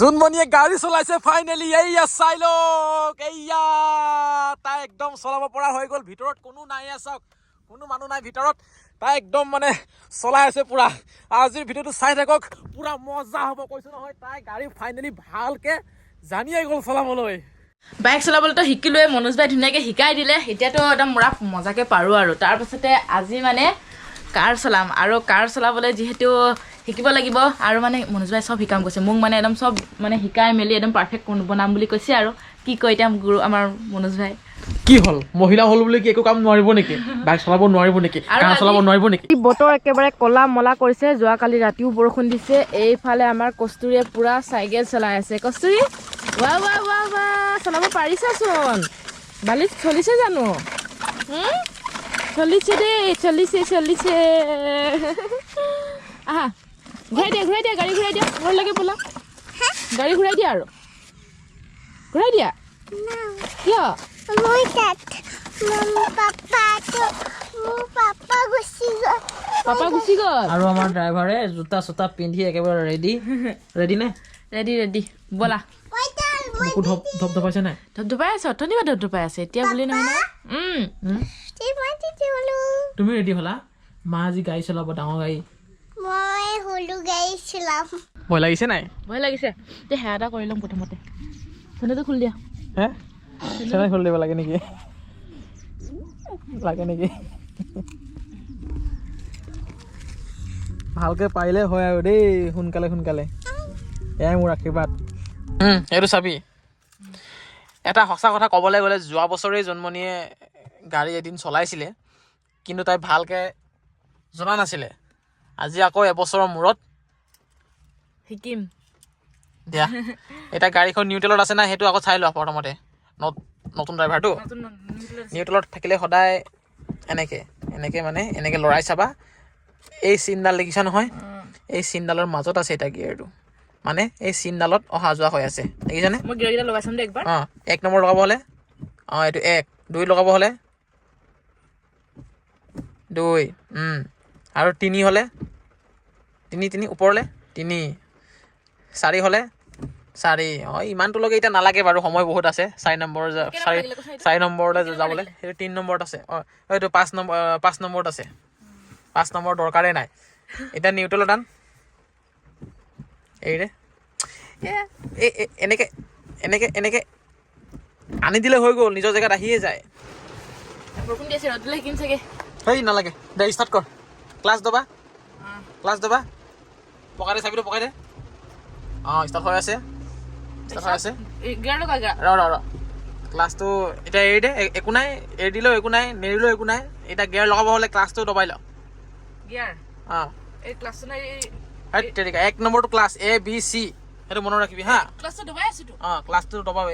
জোনমণিয়ে গাড়ী চলাইছে ফাইনেলি এইয়া চাই লওক এইয়া তাই একদম চলাব পৰা হৈ গ'ল। ভিতৰত কোনো নাই চাওক কোনো মানুহ নাই ভিতৰত। তাই একদম মানে চলাই আছে পুৰা। আজিৰ ভিডিঅ'টো চাই থাকক পুৰা মজা হ'ব কৈছো নহয় তাই গাড়ী ফাইনেলি ভালকে জানিয়ে গ'ল চলাবলৈ। বাইক চলাবলৈতো শিকিলোৱে মনোজ ভাই ধুনীয়াকৈ শিকাই দিলে। এতিয়াতো একদম পুৰা মজাকৈ পাৰোঁ আৰু। তাৰপাছতে আজি মানে কাৰ চলাম আৰু কাৰ চলাবলৈ যিহেতু শিকিব লাগিব আৰু মানে মনোজ ভাই চব শিকাম কৈছে। মোক মানে একদম চব মানে শিকাই মেলি একদম পাৰফেক্ট বনাম বুলি কৈছে আৰু কি কয় এতিয়া গুৰু আমাৰ মনোজ ভাই। কি হ'ল? মহিলা হ'ল বুলি কি একো কাম নোৱাৰিব নেকি? বাইক চলাব নোৱাৰিব নেকি? কাৰ চলাব নোৱাৰিব নেকি? বতৰ একেবাৰে ক'লা মলা কৰিছে যোৱাকালি ৰাতিও বৰষুণ দিছে। এইফালে আমাৰ কস্তুৰীয়ে পুৰা চাইকেল চলাই আছে। কস্তুৰী ৱা ৱা ৱা ৱা চলাব পাৰিছাচোন বালিত চলিছে জানো? চলিছে দেই চলিছে চলিছে। আহা। ঘূৰাই দিয়া ঘূৰাই দিয়া গাড়ী ঘূৰাই দিয়া ঘৰলৈকে বোলা। গাড়ী ঘূৰাই দিয়া আৰু। ঘূৰাই দিয়া। কিয়? পাপা গুচি গ'ল। পাপা গুচি গ'ল? আৰু আমাৰ ড্ৰাইভাৰে জোতা চোতা পিন্ধি একেবাৰে ৰেডি ৰেডি নে? ৰেডি ৰেডি ব'লা। বুকু ধপ ধপ ধপাইছে নাই? ধপধপাই আছে অথনি বা ধপধপাই আছে এতিয়া বুলি নহয় তুমি ৰেডি হ'লা? মা আজি গাড়ী চলাব ডাঙৰ গাড়ী। মই গাড়ী চলাম। ভয় লাগিছে নাই? ভয় লাগিছে। এতিয়া সেয়া এটা কৰি ল'ম প্ৰথমতে। চেনেলটো খুলি দিয়া। হে? চেনেল খুলি দিব লাগে নেকি? লাগে নেকি? ভালকে পাৰিলে হয় আৰু দেই সোনকালে সোনকালে। এয়াই মোৰ আশীৰ্বাদ। এইটো চাবি। এটা সঁচা কথা ক'বলৈ গ'লে যোৱা বছৰেই জন্মনীয়ে গাড়ী এদিন চলাইছিলে কিন্তু তাই ভালকৈ জনা নাছিলে। আজি আকৌ এবছৰৰ মূৰত। শিকিম। দিয়া। এতিয়া গাড়ীখন নিউট্ৰেলত আছে নাই সেইটো আকৌ চাই লোৱা প্ৰথমতে। নত- নতুন ড্ৰাইভাৰটো নিউট্ৰেলত থাকিলে সদায় এনেকৈ এনেকৈ মানে এনেকৈ লৰাই চাবা। এই চিনডাল দেখিছা নহয়? এই চিনডালৰ মাজত আছে এতিয়া গিয়েৰটো। মানে এই চিনডালত অহা যোৱা হৈ আছে। দেখিছানে অঁ এক নম্বৰ লগাব হ'লে। অঁ এইটো এক। দুই লগাব হ'লে। দুই। আৰু তিনি হ'লে তিনি তিনি ওপৰলৈ তিনি চাৰি হ'লে চাৰি অঁ ইমানটোলৈকে এতিয়া নালাগে বাৰু সময় বহুত আছে চাৰি নম্বৰ চাৰি চাৰি নম্বৰলৈ যাবলৈ সেইটো তিনি নম্বৰত আছে অঁ এইটো পাঁচ নম্বৰ পাঁচ নম্বৰত আছে পাঁচ নম্বৰ দৰকাৰেই নাই এতিয়া নিউট্ৰেলত আন এৰি দে এ এই এনেকৈ এনেকৈ এনেকৈ আনি দিলে হৈ গ'ল নিজৰ জেগাত আহিয়ে যায়। বৰষুণ দি আছে ৰ'দ দিলে চাগে। হেই নালাগে দে ষ্টাৰ্ট কৰ। ক্লাছ দবা? ক্লাছ দবা? পকাই দে চাবিটো পকাই দে। অঁ ষ্টাৰ্ট হৈ আছে। ষ্টাৰ্ট হৈ আছে। ৰ ৰ ৰ। ক্লাছটো এতিয়া এৰি দে একো নাই এৰি দিলেও একো নাই নেৰিলেও একো নাই। এতিয়া গিয়াৰ লগাব হ'লে ক্লাছটো দবাই ল। গিয়াৰ? অঁ। এই ক্লাছটো নাই এই হেই তেনেকৈ এক নম্বৰটো ক্লাছ এ বি চি সেইটো মনত ৰাখিবি হা। ক্লাছটো দবাই আছোতো অঁ ক্লাছটো দবাব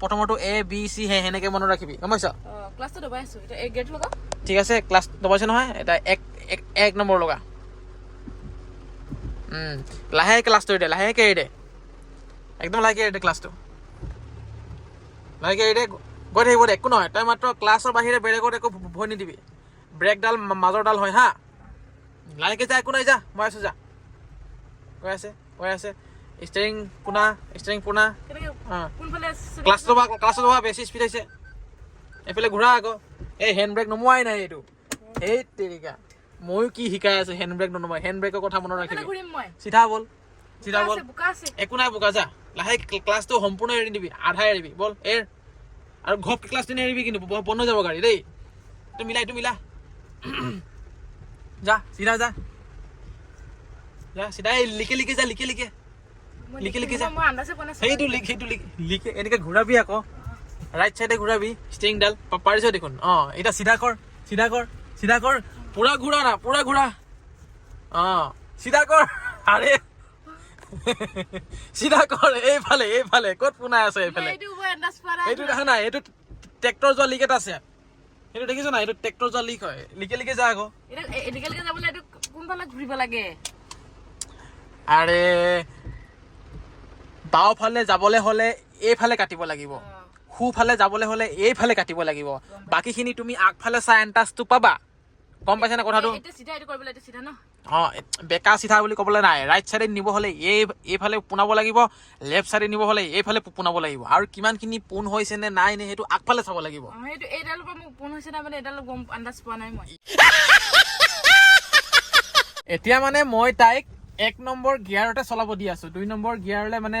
প্ৰথমৰটো এ বি চি সেই সেনেকৈ মনত ৰাখিবি গম পাইছ? ক্লাছটো দবাই আছো। এতিয়া এই গিয়াৰটো লগা ঠিক আছে ক্লাছ দবাইছে নহয় এটা এক এক এক নম্বৰ লগা। লাহেকৈ ক্লাছটো এৰি দে লাহেকৈ এৰি দে। একদম লাহেকৈ এৰি দে ক্লাছটো লাহেকৈ এৰি দে গৈ থাকিব দে একো নহয় তই মাত্ৰ ক্লাছৰ বাহিৰে বেলেগত একো ভয় নিদিবি। ব্ৰেকডাল মাজৰডাল হয় হা। লাহেকৈ যা একো নাই যা মই আছোঁ যা। গৈ আছে গৈ আছে। ষ্টেৰিং পোনা ষ্টেৰিং পোনা। ক্লাছটো বা ক্লাছটো বা বেছি স্পীড হৈছে এইফালে ঘূৰা আকৌ। এই হেণ্ড ব্ৰেক নমোৱাই নাই এইটো। সেই তেৰিকা। ময়ো কি শিকাই আছো হেণ্ড ব্ৰেক ননমাই। হেণ্ড ব্ৰেকৰ কথা মনত ৰাখিবি। চিধা বল চিধা বল। একো নাই বোকা যা। লাহে ক্লাছটো সম্পূৰ্ণ এৰি দিবি আধা এৰিবি। বল এৰ। আৰু ঘপকে ক্লাছটো নেৰিবি কিন্তু বন্ধ হৈ যাব গাড়ী দেই। এইটো মিলা এইটো মিলা। যা চিধা যা। যা চিধা এই লিকে লিকে যা লিকে লিকে। মই লিখি লিখি যা। সেইটো লিক সেইটো লিকে এনেকে ঘূৰাবি আকৌ। রাইট সাইডে ঘুরাবি স্টিং ডাল পারিস দেখুন অ এটা সিধা কর সিধা কর সিধা কর পুরা ঘুরা না পুরা ঘুরা। অ সিধা কর আরে। সিধা কর এইফালে এইফালে ক'ত পোনাই আছে এইফালে এইটো দেখা নাই এইটো ট্ৰেক্টৰ যোৱা লিক এটা আছে। এইটো দেখিছ না এইটো ট্ৰেক্টৰ যোৱা লিক হয়। লিকে লিকে যা আকৌ। কোনফালে ঘূৰিব লাগে? আৰে বাওঁফালে যাবলে হ'লে এইফালে কাটিব লাগিব। সোঁফালে যাবলৈ হ'লে এইফালে কাটিব লাগিব। বাকীখিনি তুমি আগফালে চাই এণ্টাছটো পাবা। গম পাইছা নে? কথাটো অঁ বেকা চিধা বুলি ক'বলৈ নাই। ৰাইট চাইডে নিব হ'লে এই এইফালে পোনাব লাগিব। লেফ্ট চাইডে নিব হ'লে এইফালে পোনাব লাগিব। আৰু কিমানখিনি পোন হৈছে নে নাই নে সেইটো আগফালে চাব লাগিব। এতিয়া মানে মই তাইক এক নম্বৰ গিয়াৰতে চলাব দি আছো। দুই নম্বৰ গিয়াৰলৈ মানে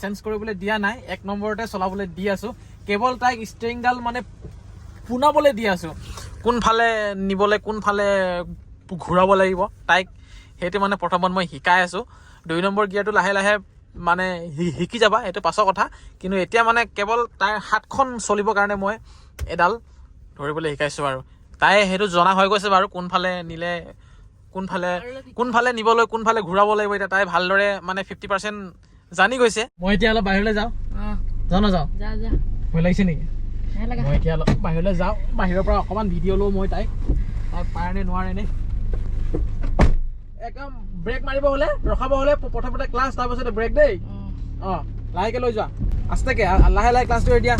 চেঞ্জ কৰিবলৈ দিয়া নাই। এক নম্বৰতে চলাবলৈ দি আছো। কেৱল তাইক ষ্টেৰিংডাল মানে পোনাবলৈ দি আছো। কোনফালে নিবলৈ কোনফালে ঘূৰাব লাগিব তাইক সেইটো মানে প্ৰথমত মই শিকাই আছো। দুই নম্বৰ গিয়াৰটো লাহে লাহে মানে শিকি যাবা এইটো পাছৰ কথা। কিন্তু এতিয়া মানে কেৱল তাইৰ হাতখন চলিবৰ কাৰণে মই এডাল ধৰিবলৈ শিকাইছোঁ আৰু। তাই সেইটো জনা হৈ গৈছে বাৰু কোনফালে নিলে কোনফালে কোনফালে নিবলৈ কোনফালে ঘূৰাব লাগিব। এতিয়া তাই ভালদৰে মানে ফিফটি পাৰ্চেণ্ট জানি গৈছে। মই এতিয়া অলপ বাহিৰলৈ যাওঁ। অঁ। যাওঁ নাযাওঁ ভয় লাগিছে নেকি মই এতিয়া অলপ বাহিৰলৈ যাওঁ বাহিৰৰ পৰা অকণমান ভিডিঅ' লওঁ মই তাইক তাই পাৰে নে নোৱাৰে নে একদম ব্ৰেক মাৰিব হ'লে ৰখাব হ'লে প্ৰথমতে ক্লাছ তাৰপিছতে ব্ৰেক দেই অঁ লাহেকৈ লৈ যোৱা আস্তেকে আ- লাহে লাহে ক্লাছটো এৰি দিয়া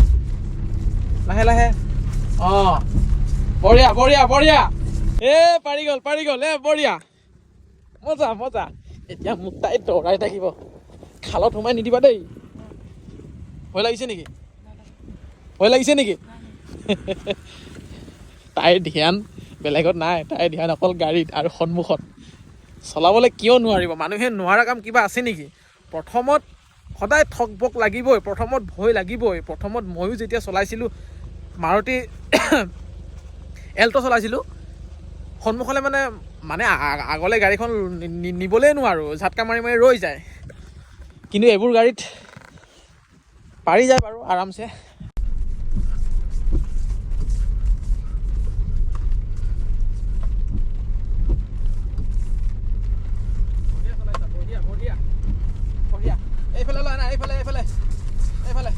লাহে লাহে অঁ বঢ়িয়া বঢ়িয়া বঢ়িয়া এ পাৰি গ'ল পাৰি গ'ল এ বঢ়িয়া মজা মজা এতিয়া মোক তাই দৌৰাই থাকিব খালত সোমাই নিদিবা দেই ভয় লাগিছে নেকি ভয় লাগিছে নেকি? তাইৰ ধ্যান বেলেগত নাই তাইৰ ধ্যান অকল গাড়ীত আৰু সন্মুখত। চলাবলৈ কিয় নোৱাৰিব? মানুহে নোৱাৰা কাম কিবা আছে নেকি? প্ৰথমত সদায় ঠক বক লাগিবই প্ৰথমত ভয় লাগিবই প্ৰথমত ময়ো যেতিয়া চলাইছিলোঁ মাৰুতি এল্ট' চলাইছিলোঁ সন্মুখলৈ মানে মানে আগলৈ গাড়ীখন নি- নি- নিবলৈই নোৱাৰোঁ ঝাটকা মাৰি মাৰি ৰৈ যায়। কিন্তু এইবোৰ গাড়ীত পাৰি যায় বাৰু আৰামছে বঢ়িয়া চলাইছা, বঢ়িয়া, বঢ়িয়া। বঢ়িয়া। এইফালে লোৱা নাই এইফালে এইফালে এইফালে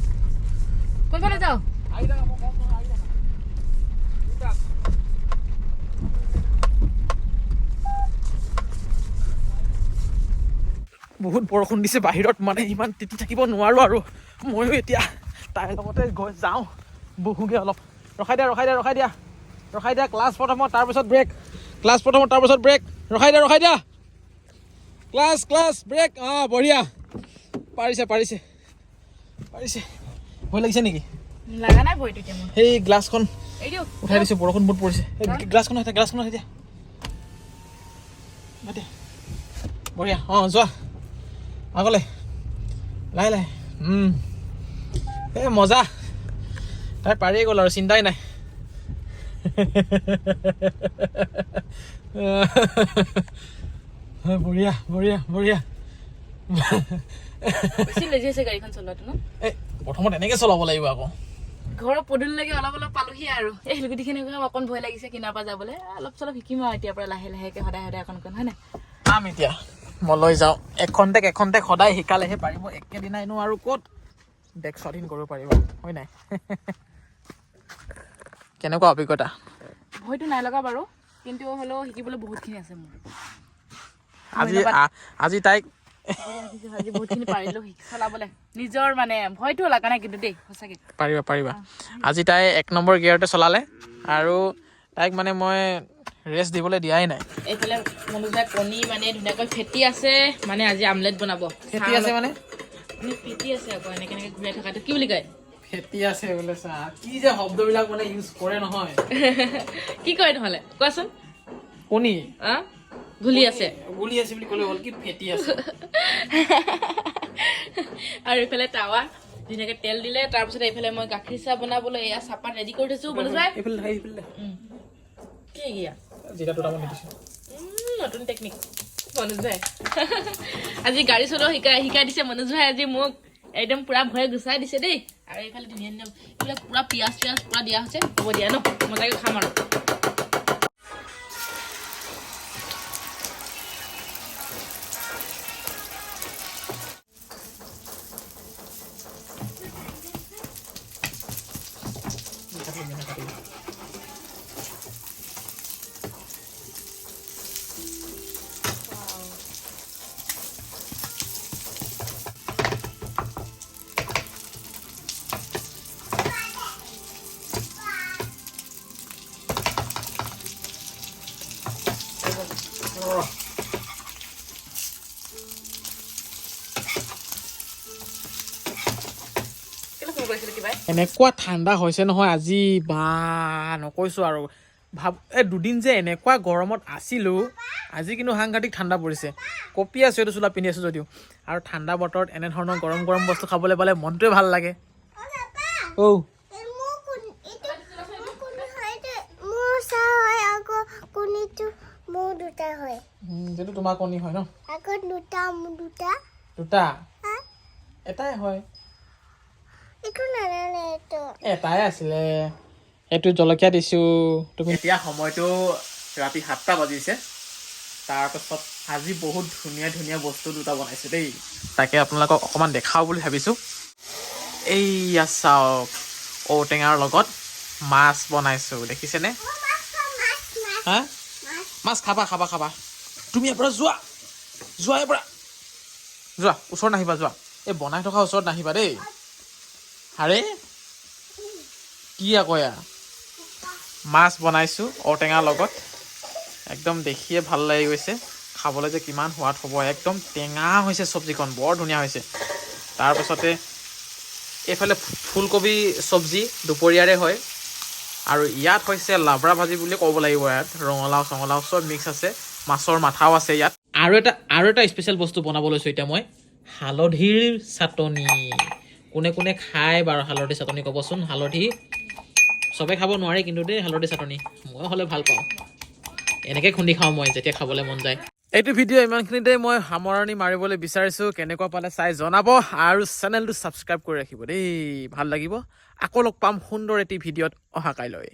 বহুত বৰষুণ দিছে বাহিৰত মানে ইমান তিতি থাকিব নোৱাৰোঁ আৰু। ময়ো এতিয়া তাইৰ লগতে গৈ যাওঁ বহোগৈ অলপ। ৰখাই দিয়া ৰখাই দিয়া ৰখাই দিয়া। ৰখাই দিয়া ক্লাছ প্ৰথমত তাৰপিছত ব্ৰেক ক্লাছ প্ৰথমত তাৰপিছত ব্ৰেক ৰখাই দিয়া ৰখাই দিয়া। ক্লাছ ক্লাছ ব্ৰেক অঁ বঢ়িয়া। পাৰিছে পাৰিছে। পাৰিছে। ভয় লাগিছে নেকি? লাগা নাই ভৰিটো এতিয়া মোৰ। সেই গ্লাছখন উঠাই দিছোঁ বৰষুণ বহুত পৰিছে। গ্লাছখন উঠাই গ্লাছখন দিয়া। দিয়া বঢ়িয়া। অঁ যোৱা। আগলৈ। লাহে লাহে। এই মজা। তাই পাৰিয়ে গ'ল আৰু চিন্তাই নাই। বঢ়িয়া বঢ়িয়া বঢ়িয়া। হৈছে প্ৰথমত এনেকৈ চলাব লাগিব আকৌ। ঘৰৰ পদূলিলৈকে অলপ অলপ পালোহি আৰু। এই শিলগুটিখিনি অকণ ভয় লাগিছে কিনাৰ পৰা যাবলৈ। অলপ চলপ শিকিম আৰু এতিয়াৰ পৰা লাহে লাহেকৈ সদায় সদায় অকণ অকণ হয় নাই? পাম এতিয়া। মই লৈ যাওঁ। এখনটেক এখনটেক সদায় শিকালেহে পাৰিব। একেদিনাইনো আৰু ক'ত দেখ স্বাধীন কৰিব পাৰিব হয় নাই? কেনেকুৱা অভিজ্ঞতা? ভয়টো নাই লগা বাৰু কিন্তু হ'লেও শিকিবলৈ বহুতখিনি আছে মোৰ। আজি আজি তাইক আজি বহুতখিনি পাৰিলোঁ শিকি চলাবলৈ। নিজৰ মানে ভয়টো লগা নাই কিন্তু দেই সঁচাকৈ। পাৰিবা পাৰিবা। আজি তাই এক নম্বৰ গিয়াৰতে চলালে আৰু তাইক মানে মই ৰেষ্ট দিবলৈ দিয়াই নাই। এইফালে মনোজ দাই কণী মানে ধুনীয়াকৈ ফেটি আছে মানে আজি আমলেট বনাব। ফেটি আছে মানে? মানে ফেটি আছে আকৌ এনেকৈ এনেকৈ ঘূৰাই থকাটো। কি বুলি কয়? ফেটি আছে বোলে চা কি যে শব্দবিলাক মানে ইউজ কৰে নহয়। কি কয় নহ'লে? কোৱাচোন। কণী। ঘুলি আছে। গুলি আছে বুলি ক'লে হ'ল কি ফেটি আছে। আৰু এইফালে টাৱা ধুনীয়াকৈ তেল দিলে তাৰপিছত এইফালে মই গাখীৰ চাহ বনাবলৈ এয়া চাহপাত ৰেডি কৰি থৈছোঁ এইফালে থাক। কি দিছোঁ। নতুন টেকনিক মনোজ ভাই। আজি গাড়ী চলোৱা শিকাই শিকাই দিছে মনোজ ভাই আজি মোক একদম পুৰা ভয়ে গুচাই দিছে দেই। আৰু এইফালে ধুনীয়া ধুনীয়া এইবিলাক পুৰা পিঁয়াজ চিয়াজ পুৰা দিয়া হৈছে হ'ব দিয়া ন? মজাকৈ খাম আৰু। এনেকুৱা ঠাণ্ডা হৈছে নহয় আজি বা নকৈছোঁ আৰু। ভাব এই দুদিন যে এনেকুৱা গৰমত আছিলোঁ আজি কিন্তু সাংঘাতিক ঠাণ্ডা পৰিছে। কঁপি আছোঁ এইটো চোলা পিন্ধি আছোঁ যদিও। আৰু ঠাণ্ডা বতৰত এনেধৰণৰ গৰম গৰম বস্তু খাবলৈ পালে মনটোৱে ভাল লাগে। ঔ। যিটো তোমাৰ কণী হয় ন? দুটা দুটা। দুটা? এটাই হয়। এটাই আছিলে। এইটো জলকীয়া দিছোঁ তুমি এতিয়া সময়টো ৰাতি সাতটা বাজিছে। তাৰপাছত আজি বহুত ধুনীয়া ধুনীয়া বস্তু দুটা বনাইছোঁ দেই। তাকে আপোনালোকক অকণমান দেখাওঁ বুলি ভাবিছোঁ। এইয়া চাওক ঔটেঙাৰ লগত মাছ বনাইছোঁ দেখিছেনে? হা? মাছ খাবা খাবা খাবা। তুমি ইয়াৰ পৰা যোৱা। যোৱা ইয়াৰ পৰা। যোৱা ওচৰত নাহিবা যোৱা। এই বনাই থকা ওচৰত নাহিবা দেই। আৰে কি আকৌ এয়া? মাছ বনাইছোঁ ঔটেঙাৰ লগত। একদম দেখিয়ে ভালো লাগি গৈছে। খাবলৈ যে কিমান সোৱাদ হ'ব একদম টেঙা হৈছে চব্জিখন বৰ ধুনীয়া হৈছে। তাৰপাছতে এইফালে ফুলকবি চব্জি দুপৰীয়াৰে হয়। আৰু ইয়াত হৈছে লাবৰা ভাজি বুলি ক'ব লাগিব ইয়াত। ৰঙালাও চঙালাও চব মিক্স আছে। মাছৰ মাথাও আছে ইয়াত। আৰু এটা আৰু এটা স্পেচিয়েল বস্তু বনাব লৈছোঁ এতিয়া মই। হালধিৰ চাটনি। কোনে কোনে খায় বাৰু হালধি চাটনি ক'বচোন হালধি চবে খাব নোৱাৰে কিন্তু দেই হালধি চাটনি। মই হ'লে ভাল পাওঁ। এনেকৈ খুন্দি খাওঁ মই যেতিয়া খাবলৈ মন যায়। এইটো ভিডিঅ' ইমানখিনিতে মই সামৰণি মাৰিবলৈ বিচাৰিছোঁ কেনেকুৱা পালে চাই জনাব আৰু চেনেলটো ছাবস্ক্ৰাইব কৰি ৰাখিব দেই। ভাল লাগিব। আকৌ লগ পাম সুন্দৰ এটি ভিডিঅ'ত অহা কাইলৈ।